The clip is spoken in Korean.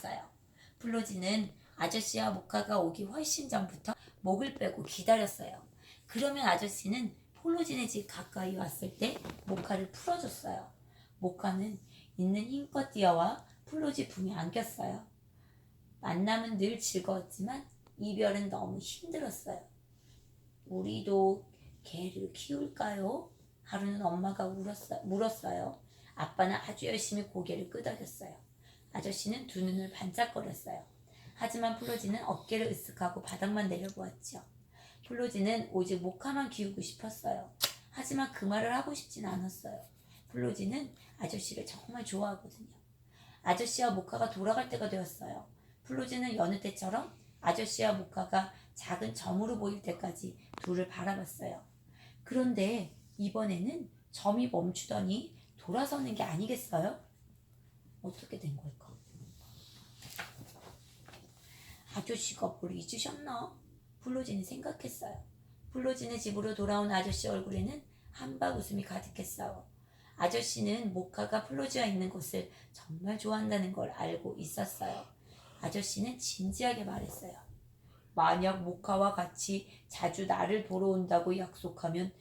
왔어요. 플로지는 아저씨와 모카가 오기 훨씬 전부터 목을 빼고 기다렸어요. 그러면 아저씨는 플로진의 집 가까이 왔을 때 모카를 풀어줬어요. 모카는 있는 힘껏 뛰어와 플로지 품에 안겼어요. 만남은 늘 즐거웠지만 이별은 너무 힘들었어요. 우리도 개를 키울까요? 하루는 엄마가 울었어, 물었어요. 아빠는 아주 열심히 고개를 끄덕였어요. 아저씨는 두 눈을 반짝거렸어요. 하지만 플로지는 어깨를 으쓱하고 바닥만 내려보았죠. 플로지는 오직 모카만 키우고 싶었어요. 하지만 그 말을 하고 싶진 않았어요. 플로지는 아저씨를 정말 좋아하거든요. 아저씨와 모카가 돌아갈 때가 되었어요. 플로지는 여느 때처럼 아저씨와 모카가 작은 점으로 보일 때까지 둘을 바라봤어요. 그런데 이번에는 점이 멈추더니 돌아서는 게 아니겠어요? 어떻게 된 걸까? 아저씨가 뭘 잊으셨나? 플로진이 생각했어요. 플로진의 집으로 돌아온 아저씨 얼굴에는 한박 웃음이 가득했어요. 아저씨는 모카가 플로지와 있는 곳을 정말 좋아한다는 걸 알고 있었어요. 아저씨는 진지하게 말했어요. 만약 모카와 같이 자주 나를 보러 온다고 약속하면